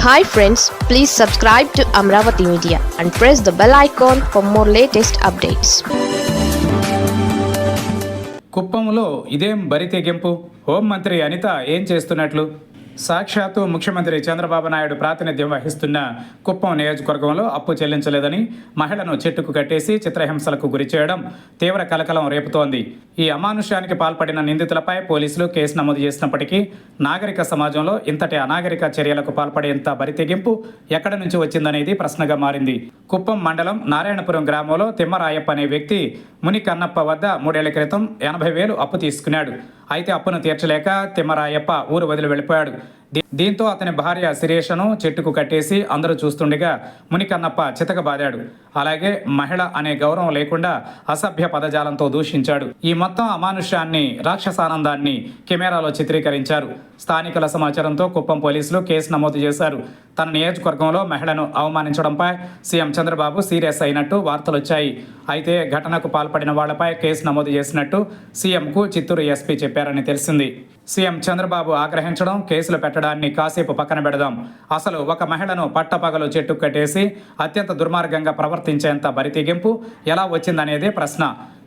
Hi friends please subscribe to Amaravati media and press the bell icon for more latest updates కుప్పంలో ఇదేం బరి తెగింపు హోంమంత్రి అనిత ఏం చేస్తున్నట్లు? సాక్షాత్తు ముఖ్యమంత్రి చంద్రబాబు నాయుడు ప్రాతినిధ్యం వహిస్తున్న కుప్పం నియోజకవర్గంలో అప్పు చెల్లించలేదని మహిళను చెట్టుకు కట్టేసి చిత్రహింసలకు గురి చేయడం తీవ్ర కలకలం రేపుతోంది. ఈ అమానుష్యానికి పాల్పడిన నిందితులపై పోలీసులు కేసు నమోదు చేసినప్పటికీ నాగరిక సమాజంలో ఇంతటి అనాగరిక చర్యలకు పాల్పడేంత బరితెగింపు ఎక్కడి నుంచి వచ్చిందనేది ప్రశ్నగా మారింది. కుప్పం మండలం నారాయణపురం గ్రామంలో తిమ్మరాయప్ప అనే వ్యక్తి ముని కన్నప్ప వద్ద మూడేళ్ళ క్రితం ఎనభై వేలు అప్పు తీసుకున్నాడు. అయితే అప్పును తీర్చలేక తిమ్మరాయప్ప ఊరు వదిలి వెళ్ళిపోయాడు. దీంతో అతని భార్య శిరీషను చెట్టుకు కట్టేసి అందరూ చూస్తుండగా మునికన్నప్ప చితకబాదాడు. అలాగే మహిళ అనే గౌరవం లేకుండా అసభ్య పదజాలంతో దూషించాడు. ఈ మొత్తం అమానుష్యాన్ని రాక్షసానందాన్ని కెమెరాలో చిత్రీకరించారు. స్థానికుల సమాచారంతో కుప్పం పోలీసులు కేసు నమోదు చేశారు. తన నియోజకవర్గంలో మహిళను అవమానించడంపై సీఎం చంద్రబాబు సీరియస్ అయినట్టు వార్తలొచ్చాయి. అయితే ఘటనకు పాల్పడిన వాళ్ళపై కేసు నమోదు చేసినట్టు సీఎంకు చిత్తూరు ఎస్పీ చెప్పారని తెలిసింది. సీఎం చంద్రబాబు ఆగ్రహించడం కేసులు పెట్టడాన్ని కాసేపు పక్కన పెడదాం. అసలు ఒక మహిళను పట్టపగలు చెట్టు కట్టేసి అత్యంత దుర్మార్గంగా ప్రవర్తించేంత బరితెగింపు ఎలా వచ్చిందనేదే ప్రశ్న.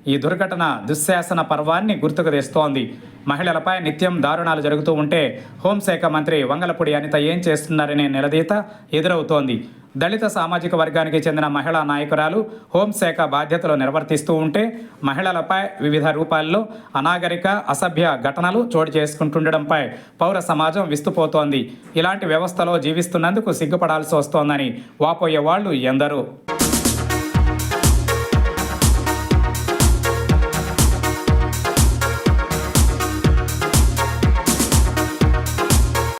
ఈ దుర్ఘటన దుశ్శాసన పర్వాన్ని గుర్తుకు తెస్తోంది మహిళలపై నిత్యం దారుణాలు జరుగుతూ ఉంటే హోంశాఖ మంత్రి వంగలపూడి అనిత ఏం చేస్తున్నారనే నిలదీత ఎదురవుతోంది. దళిత సామాజిక వర్గానికి చెందిన మహిళా నాయకురాలు హోంశాఖ బాధ్యతలు నిర్వర్తిస్తూ ఉంటే మహిళలపై వివిధ రూపాల్లో అనాగరిక అసభ్య ఘటనలు చోటు చేసుకుంటుండడంపై పౌర సమాజం విస్తుపోతోంది. ఇలాంటి వ్యవస్థలో జీవిస్తున్నందుకు సిగ్గుపడాల్సి వస్తోందని వాపోయే వాళ్ళు ఎందరో.